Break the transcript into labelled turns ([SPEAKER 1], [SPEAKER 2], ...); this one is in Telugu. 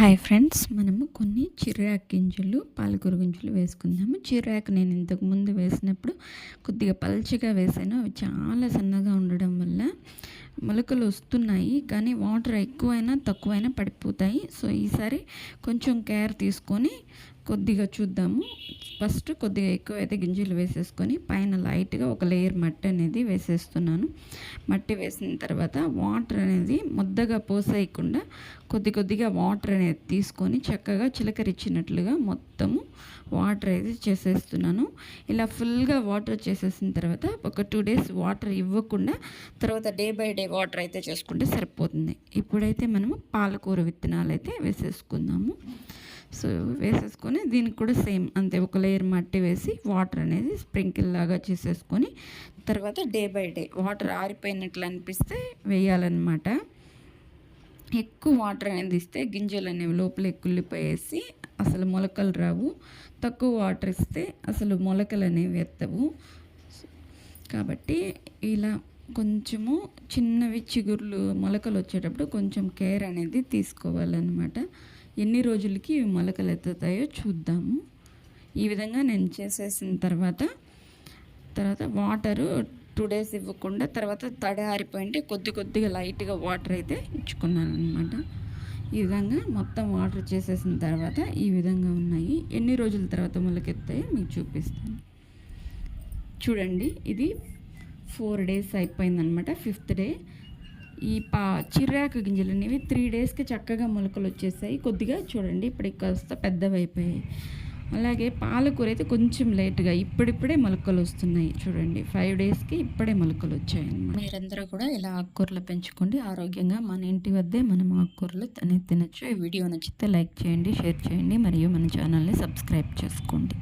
[SPEAKER 1] హాయ్ ఫ్రెండ్స్ మనము కొన్ని చిరాకు గింజలు పాలకూర గింజలు వేసుకుందాము. చిరాకు నేను ఇంతకుముందు వేసినప్పుడు కొద్దిగా పల్చగా వేసాను. అవి చాలా సన్నగా ఉండడం వల్ల మొలకలు వస్తున్నాయి. కానీ వాటర్ ఎక్కువైనా తక్కువైనా పడిపోతాయి. సో ఈసారి కొంచెం కేర్ తీసుకొని కొద్దిగా చూద్దాము. ఫస్ట్ కొద్దిగా ఎక్కువ అయితే గింజలు వేసేసుకొని పైన లైట్గా ఒక లేయర్ మట్టి అనేది వేసేస్తున్నాను. మట్టి వేసిన తర్వాత వాటర్ అనేది ముద్దగా పోసేయకుండా కొద్ది కొద్దిగా వాటర్ అనేది తీసుకొని చక్కగా చిలకరిచ్చినట్లుగా మొత్తము వాటర్ అయితే చేసేస్తున్నాను. ఇలా ఫుల్గా వాటర్ చేసేసిన తర్వాత ఒక టూ డేస్ వాటర్ ఇవ్వకుండా తర్వాత డే బై డే వాటర్ అయితే చేసుకుంటే సరిపోతుంది. ఇప్పుడైతే మనము పాలకూర విత్తనాలు అయితే వేసేసుకుందాము. వేసేసుకొని దీనికి కూడా సేమ్ అంతే ఒక లేయర్ మట్టి వేసి వాటర్ అనేది స్ప్రింకిల్ లాగా చేసేసుకొని తర్వాత డే బై డే వాటర్ ఆరిపోయినట్లు అనిపిస్తే వేయాలన్నమాట. ఎక్కువ వాటర్ అనేది ఇస్తే గింజలు అనేవి లోపల కుళ్ళిపోయేసి అసలు మొలకలు రావు. తక్కువ వాటర్ ఇస్తే అసలు మొలకలు అనేవి ఎత్తవు. కాబట్టి ఇలా కొంచెము చిన్నవి చిగుర్లు మొలకలు వచ్చేటప్పుడు కొంచెం కేర్ అనేది తీసుకోవాలన్నమాట. ఎన్ని రోజులకి ఇవి మొలకలు ఎత్తుతాయో చూద్దాము. ఈ విధంగా నేను చేసేసిన తర్వాత తర్వాత వాటరు టూ డేస్ ఇవ్వకుండా తర్వాత తడి ఆరిపోయింటే కొద్ది కొద్దిగా లైట్గా వాటర్ అయితే ఇచ్చుకున్నాను అనమాట ఈ విధంగా మొత్తం వాటర్ చేసేసిన తర్వాత ఈ విధంగా ఉన్నాయి. ఎన్ని రోజుల తర్వాత మొలకెత్తాయో మీకు చూపిస్తాను. చూడండి ఇది ఫోర్ డేస్ అయిపోయిందనమాట ఫిఫ్త్ డే. ఈ పా చిర్రాకు గింజలు అనేవి త్రీ డేస్కి చక్కగా మొలకలు వచ్చేసాయి. కొద్దిగా చూడండి ఇప్పుడు కాస్త పెద్దవి అయిపోయాయి అలాగే పాలకూర అయితే కొంచెం లేట్గా ఇప్పుడిప్పుడే మొలకలు వస్తున్నాయి చూడండి. ఫైవ్ డేస్కి ఇప్పుడే మొలకలు వచ్చాయి మీరందరూ కూడా ఇలా ఆకుకూరలు పెంచుకోండి. ఆరోగ్యంగా మన ఇంటి వద్దే మనం ఆకుకూరలు అనేది తినచ్చు. ఈ వీడియో నచ్చితే లైక్ చేయండి షేర్ చేయండి. మరియు మన ఛానల్ని సబ్స్క్రైబ్ చేసుకోండి.